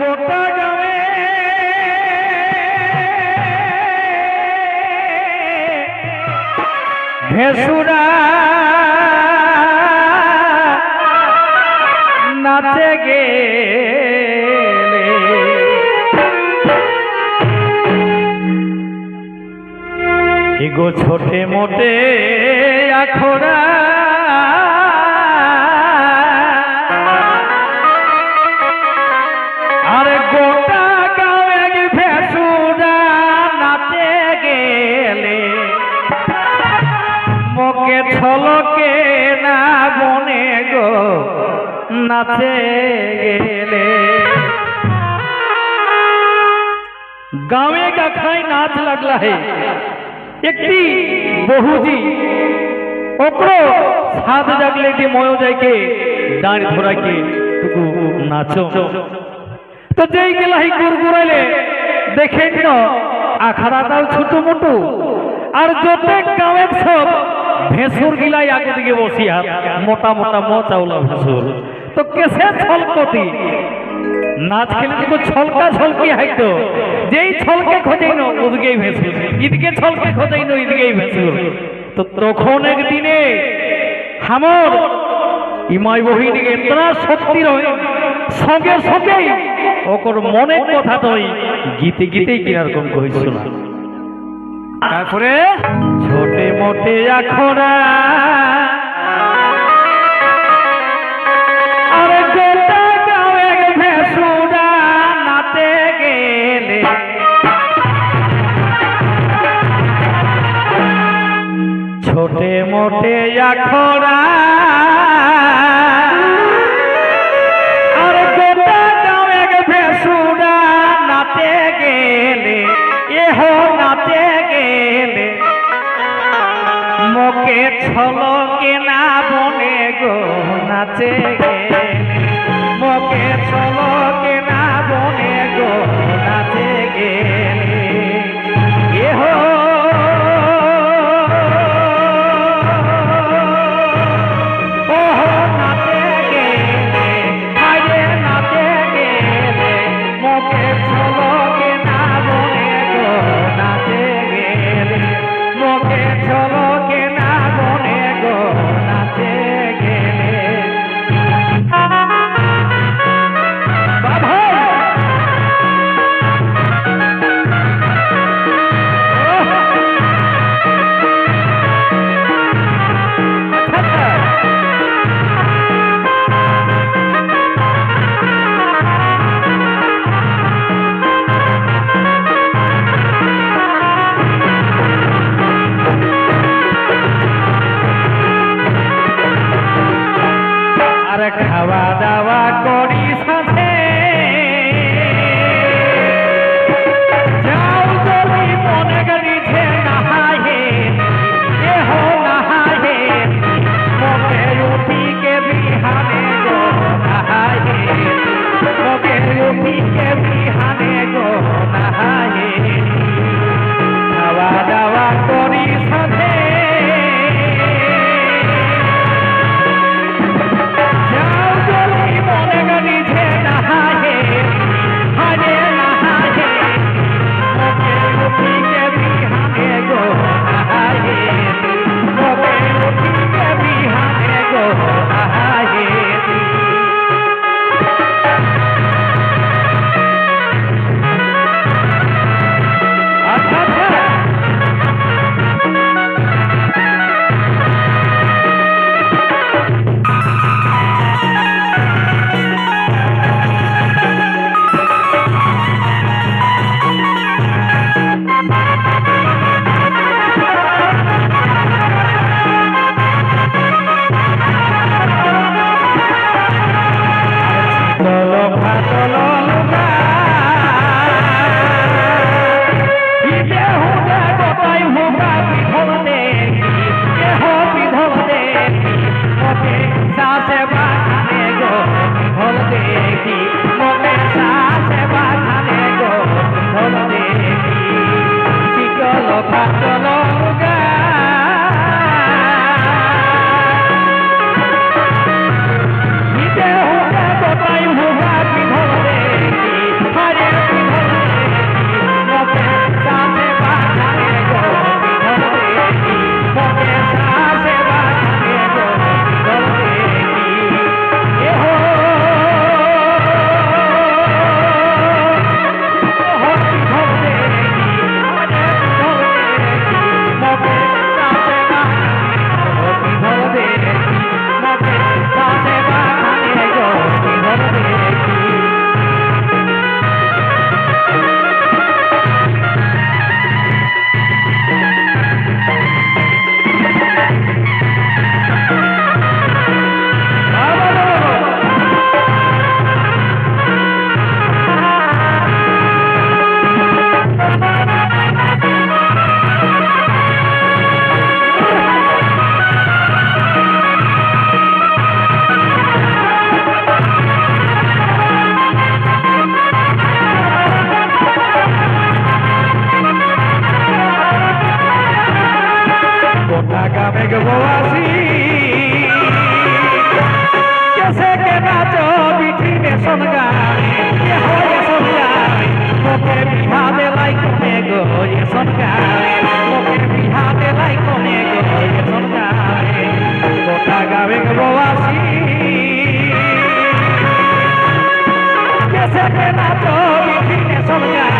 গোটা গ্রামে। ভেসুরা নাচে গেলে। এগো ছোটে মোটে আখড়া মকে ছলকে না বনে গো, নাচে গেলে। গাঁয়ে গাখায় নাচ লাগলা হে। একটি বহুজি ওকরো সাত জাগলে যে ময় যাইকে, দাঁড় ধরাকে টুকু নাচো। তো যেই গেলাহি গুড়গুড়াইলে দেখেন আখাড়া তাল ছোট মোটু। আর যতে গাঁয়ের সব ভেসুর গিলাই আগে দিকে বসিয়া মোটা মোটা ম চাউলা ভেসুর। তো কেসে ছলকতি নাচ খেলে তো ছলকা ছলকি হাইতো। যেই ছলকে খোঁজাইন ওদিকেই ভেসুর। ইদিকে ছলকে খোঁজাইন ইদিকেই ভেসুর। তো তখন একদিনে হামর ইমাই বহিনীকে এতনা শক্তি রয়ে, সঙ্গে সঙ্গেই ওকর মনের কথা তই গীতে গীতেই কীরকম কইছিল না। তারপরে ছোটে মোটে গেলে। ছোটে মোটে আখড়া নাচে আর খাওয়া দাওয়া করি সাথে Pastor Lord. জীবন গান হয়ে সহিয়া লোকে বিহা দেলাই কমে গো এসন গায়ে লোকে বিহা দেলাই কমে গো এসন গায়ে গোটা গাবে গোয়াসি কেসে না তো বিধি নেসন গায়ে